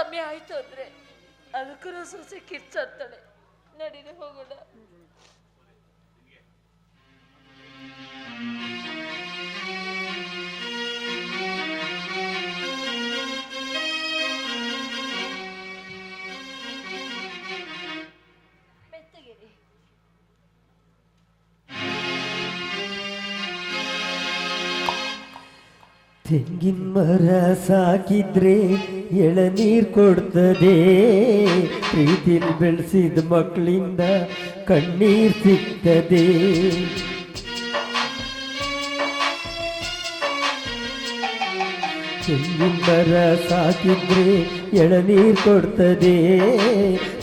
ಆಯ್ತು ಅಂದ್ರೆ ಅದಕ್ಕೂ ಸೊಸೆ ಕಿರ್ಚಾಡ್ತಾಳೆ. ನಡೀರಿ ಹೋಗೋಣ. ತೆಂಗಿನ ಮರ ಸಾಕಿದ್ರೆ ಎಳನೀರ್ ಕೊಡ್ತದೆ ಪ್ರೀತಿಲ್ ಬೆಳೆಸಿದ ಮಕ್ಕಳಿಂದ ಕಣ್ಣೀರ್ ಸಿಗ್ತದೆ ತೆಂಗಿನ ಮರ ಸಾಕಿದ್ರೆ ಎಳನೀರ್ ಕೊಡ್ತದೆ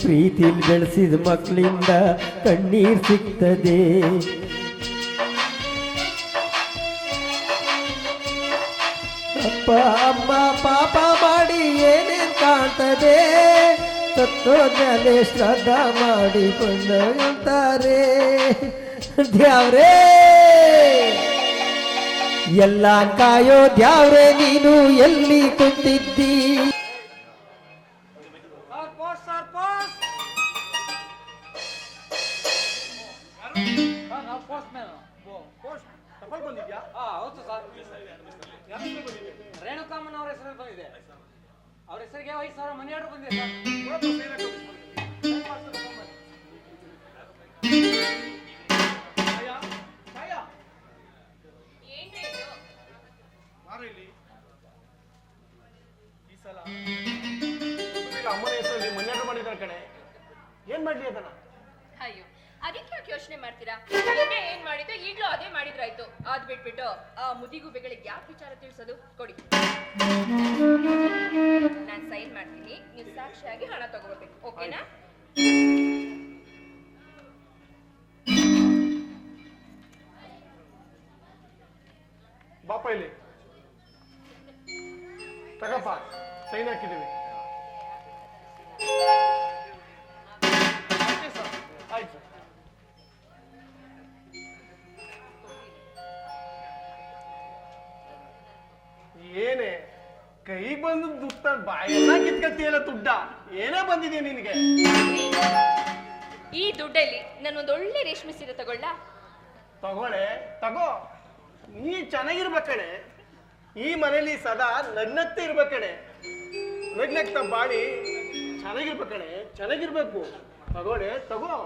ಪ್ರೀತಿಲ್ ಬೆಳೆಸಿದ ಮಕ್ಕಳಿಂದ ಕಣ್ಣೀರ್ ಸಿಗ್ತದೆ ಅಪ್ಪ, ಅಮ್ಮ, ಪಾಪ ಮಾಡಿ ಏನೇನ್ ಕಾಣ್ತದೆ? ತತ್ವಜ್ಞಾನೇ ಶ್ರದ್ಧಾ ಮಾಡಿ ಅಂತಾರೆ ದ್ಯಾವ್ರೇ ಎಲ್ಲ ಕಾಯೋ ದ್ಯಾವ್ರೆ ನೀನು ಎಲ್ಲಿ ಕುಂತಿದ್ದಿ? ಟಪಲ್ ಬಂದಿದ್ಯಾ ಹಾ ಹೌದು ಸರ್ ರೇಣುಕಾಮನ್ ಅವ್ರ ಹೆಸರಲ್ಲಿ ಬಂದಿದೆ. ಅವ್ರ ಹೆಸರಿಗೆ ಐದು ಸಾವಿರ ಮನಿ ಆರ್ಡರ್ ಬಂದಿದೆ ಅಮ್ಮನ ಹೆಸರಲ್ಲಿ ಮನೆ ಆರ್ಡರ್ ಮಾಡಿದ್ದಾರೆ ಕಣೆ. ಏನ್ ಮಾಡ್ಲಿ ಅದನ್ನ? ಅದಕ್ಕೆ ಯಾಕೆ ಯೋಚನೆ ಮಾಡ್ತೀರಾ? ಏನ್ ಮಾಡಿದ್ದು ಈಗ್ಲೂ ಅದೇ ಮಾಡಿದ್ರಾಯ್ತು. ಅದ್ ಬಿಟ್ಬಿಟ್ಟು ಆ ಮುದಿಗುಬೆಗಳಿಗೆ ಯಾಕೆ ವಿಚಾರ ತಿಳಿಸೋದು? ಕೊಡಿ. ನಾನ್ ಸೈನ್ ಮಾಡ್ತೀನಿ. ನೀವು ಸಾಕ್ಷಿಯಾಗಿ ಹಣ ತಗೋಬೇಕು. ಓಕೆನಾ? ಬಾಪ ಇಲ್ಲಿ. ತಗಪ್ಪ ಸೈನ್ ಹಾಕಿದ್ದೀವಿ. ಆಯ್ತು ಸರ್ ಆಯ್ತು ಏನೇ? ಕೈ ಬಂದು ದುಡ್ಡ ಬಾಯೆಲ್ಲ ಕಿತ್ಕತ್ತಿಯಲ್ಲ ದುಡ್ಡ? ಏನೇ ಬಂದಿದೆ ನಿನಗೆ? ಈ ದುಡ್ಡಲ್ಲಿ ನಾನೊಂದು ಒಳ್ಳೆ ರೇಷ್ಮೆ ಸೀರೆ ತಗೊಳ್ಳ? ತಗೊಳೆ ತಗೋ. ನೀ ಚೆನ್ನಾಗಿರ್ಬೇಕಣೆ ಈ ಮನೇಲಿ ಸದಾ ನನ್ನತ್ತೆ ಇರ್ಬೇಕಣೆ ನಗ್ನಗ್ತಾ ಬಾಡಿ ಚೆನ್ನಾಗಿರ್ಬೇಕಣೆ ಚೆನ್ನಾಗಿರ್ಬೇಕು. ತಗೊಳೆ ತಗೋ.